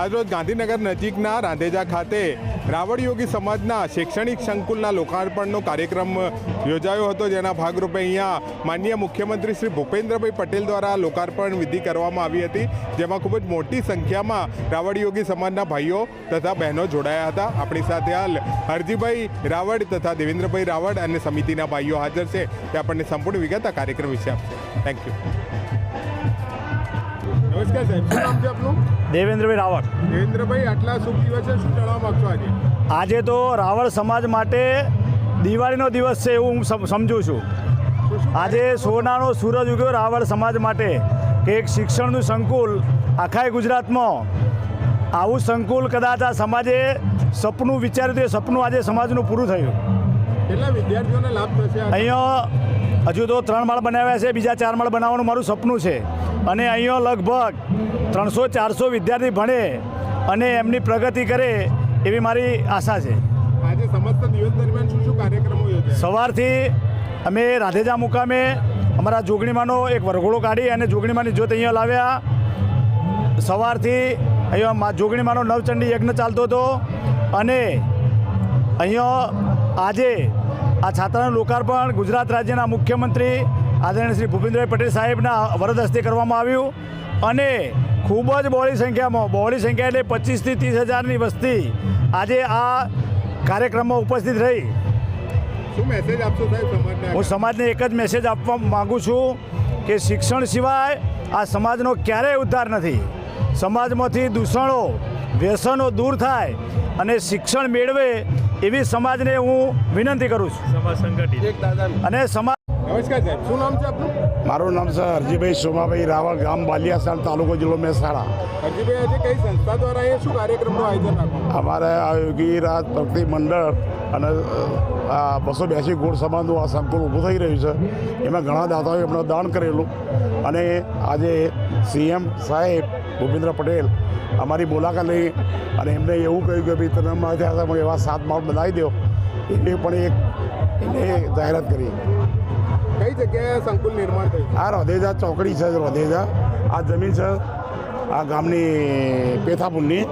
આજરોજ ગાંધીનગર નજીકના રાંધેજા ખાતે રાવળ યોગી સમાજના શૈક્ષણિક સંકુલના લોકાર્પણનો કાર્યક્રમ યોજાયો હતો. જેના ભાગરૂપે અહીંયા માનનીય મુખ્યમંત્રી શ્રી ભૂપેન્દ્રભાઈ પટેલ દ્વારા લોકાર્પણ વિધિ કરવામાં આવી હતી, જેમાં ખૂબ જ મોટી સંખ્યામાં રાવળ યોગી સમાજના ભાઈઓ તથા બહેનો જોડાયા હતા. આપણી સાથે હાલ હરજીભાઈ રાવળ તથા દેવેન્દ્રભાઈ રાવળ અને સમિતિના ભાઈઓ હાજર છે. તે આપણને સંપૂર્ણ વિગત આ કાર્યક્રમ વિશે આપશે. થેન્ક યુ નમસ્કાર સાહેબ શું નામ છે આપનું? દેવેન્દ્રભાઈ રાવળ. દેવેન્દ્રભાઈ આટલા શુભ દિવસે શું જણાવવા માંગશો આજે? આજે તો રાવળ સમાજ માટે દિવાળીનો દિવસ છે એવું હું સમજુ છું. આજે સોનાનો સૂરજ ઉગ્યો રાવળ સમાજ માટે કે એક શિક્ષણનું સંકુલ આખાય ગુજરાતમાં. આવું સંકુલ કદાચ આ સમાજે સપનું વિચાર્યું તે સપનું આજે સમાજનું પૂરું થયું. કેટલા વિદ્યાર્થીઓને લાભ થશે અહીંયા હજુ તો ત્રણ માળ બનાવ્યા છે બીજા ચાર માળ બનાવવાનું મારું સપનું છે. અને અહીંયા લગભગ ત્રણસો ચારસો વિદ્યાર્થી ભણે અને એમની પ્રગતિ કરે એવી મારી આશા છે. આજે સમસ્ત દિવસ દરમિયાન શું શું કાર્યક્રમો સવારથી અમે રાધેજા મુકામે અમારા જોગણીમાંનો એક વરઘોડો કાઢી અને જોગણીમાંની જ્યોત અહીંયા લાવ્યા. સવારથી અહીંયા જોગણીમાંનો નવચંડી યજ્ઞ ચાલતો હતો અને અહીંયા આજે આ છાત્રાનું લોકાર્પણ ગુજરાત રાજ્યના મુખ્યમંત્રી આદરણીય શ્રી ભૂપેન્દ્રભાઈ પટેલ સાહેબના વરદ હસ્તે કરવામાં આવ્યું. અને ખૂબ જ બહોળી સંખ્યામાં બહોળી સંખ્યા એટલે પચીસથી ત્રીસ હજારની વસ્તી આજે આ કાર્યક્રમમાં ઉપસ્થિત રહી. હું સમાજને એક જ મેસેજ આપવા માગું છું કે શિક્ષણ સિવાય આ સમાજનો ક્યારેય ઉદ્ધાર નથી. સમાજમાંથી દૂષણો વ્યસનો દૂર થાય અને શિક્ષણ મેળવે એવી સમાજને હું વિનંતી કરું છું. અને સમાજ નમસ્કાર સાહેબ શું નામ છે આપનું? મારું નામ છે હરજીભાઈ સોમાભાઈ રાવળ ગામ બાલિયાસાણ તાલુકો જિલ્લો મહેસાણા. હરજીભાઈ આજે કઈ સંસ્થા દ્વારા અહીંયા શું કાર્યક્રમનું આયોજન અમારે આ યોગી ભક્તિ મંડળ અને આ બસો બ્યાસી ગોળ સમાજનું આ સંકુલ ઊભું થઈ રહ્યું છે. એમાં ઘણા દાતાઓએ એમણે દાન કરેલું. અને આજે સીએમ સાહેબ ભૂપેન્દ્ર પટેલ અમારી મુલાકાત લઈ અને એમને એવું કહ્યું કે ભાઈ તમે મારા એવા સાત માર્ગ બનાવી દો. એ પણ એક એને જાહેરાત કરી. કઈ જગ્યાએ સંકુલ નિર્માણ થયું. આ રોધેજા ચોકડી છે, રોધેજા. આ જમીન છે, આ ગામની પેથાપુરની.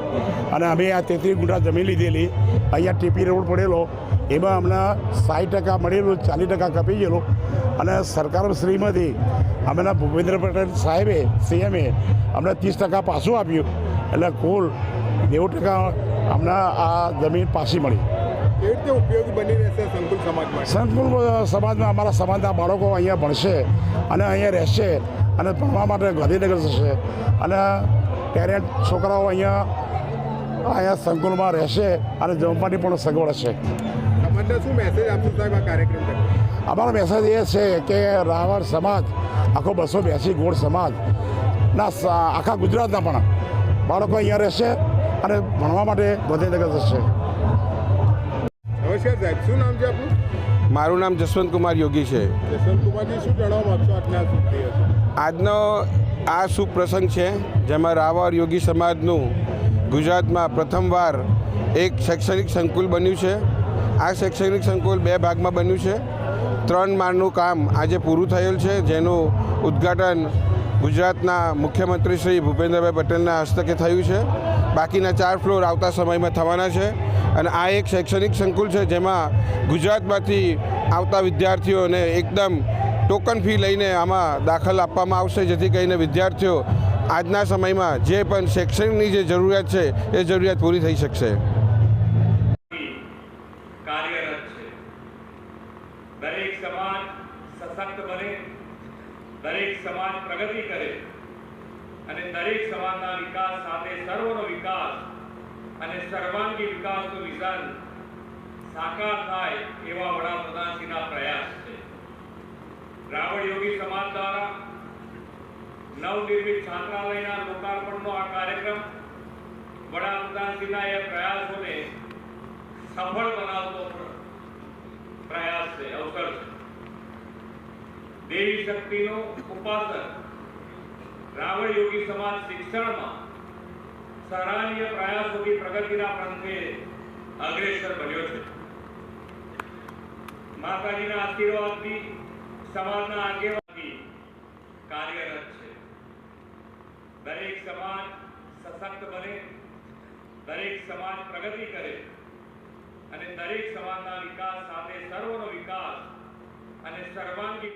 અને અમે આ તેત્રીસ ગુંઠા જમીન લીધેલી. અહીંયા ટીપી રોડ પડેલો. એમાં અમને સાઠ ટકા મળેલું, ચાલીસ ટકા કપી ગયેલું. અને સરકાર શ્રીમાંથી અમેના ભૂપેન્દ્ર પટેલ સાહેબે, સીએમએ અમને ત્રીસ ટકા પાછું આપ્યું. એટલે કુલ નેવું ટકા અમને આ જમીન પાછી મળી. કેવી રીતે ઉપયોગી બની રહેશે સંકુલ સમાજમાં સંકુલ સમાજમાં અમારા સમાજના બાળકો અહીંયા ભણશે અને અહીંયા રહેશે અને ભણવા માટે ગાંધીનગર જશે. અને પેરેન્ટ છોકરાઓ અહીંયા અહીંયા સંકુલમાં રહેશે અને જમવાની પણ સગવડ હશે. શું મેસેજ આપશો સાહેબ આ કાર્યક્રમ અમારો મેસેજ એ છે કે રાવણ સમાજ આખો બસો બ્યાસી ગોળ સમાજના સ- આખા ગુજરાતના પણ બાળકો અહીંયા રહેશે અને ભણવા માટે ગાંધીનગર જશે. નમસ્કાર સાહેબ શું નામ છે આપનું? મારું નામ જસવંત કુમાર યોગી છે. જસવંત કુમારજી શું જણાવવા માગશો આજના આજનો આ શુભ પ્રસંગ છે જેમાં રાવર યોગી સમાજનું ગુજરાતમાં પ્રથમવાર એક શૈક્ષણિક સંકુલ બન્યું છે. આ શૈક્ષણિક સંકુલ બે ભાગમાં બન્યું છે. ત્રણ માળનું કામ આજે પૂરું થયેલ છે જેનું ઉદ્ઘાટન ગુજરાતના મુખ્યમંત્રી શ્રી ભૂપેન્દ્રભાઈ પટેલના હસ્તકે થયું છે. બાકીના ચાર ફ્લોર આવતા સમયમાં થવાના છે અને આ એક શૈક્ષણિક સંકુલ છે જેમાં ગુજરાતમાંથી આવતા વિદ્યાર્થીઓને એકદમ ટોકન ફી લઈને આમાં દાખલ આપવામાં આવશે, જેથી કરીને વિદ્યાર્થીઓ આજના સમયમાં જે પણ શૈક્ષણિકની જે જરૂરિયાત છે, એ જરૂરિયાત પૂરી થઈ શકશે. કાર્યરત છે. દરેક સમાજ સશક્ત બને. દરેક સમાજ પ્રગતિ કરે અને દરેક સમાજના વિકાસ સાથે સર્વનો વિકાસ અને સર્વાંગી વિકાસનું વિઝન સાકાર થાય એવા વડાપ્રધાનશ્રીના પ્રયાસ છે. રાવળ યોગી સમાજ દ્વારા નવનિર્મિત છાત્રાલયના લોકાર્પણનો આ કાર્યક્રમ વડાપ્રધાનશ્રીના એ પ્રયાસોને સફળ બનાવતો પ્ર- પ્રયાસ છે અવસર છે દેવી શક્તિનો ઉપાસક રાવણ યોગી સમાજ શિક્ષણમાં સરાહનીય પ્રયાસોથી પ્રગતિના પંથે અગ્રેસર બન્યો છે. માતાજીના આશીર્વાદથી સમાજના આગેવાનથી કાર્યરત છે. દરેક સમાજ સશક્ત બને, દરેક સમાજ પ્રગતિ કરે અને દરેક સમાજના વિકાસ સાથે સર્વનો વિકાસ અને સર્વાંગી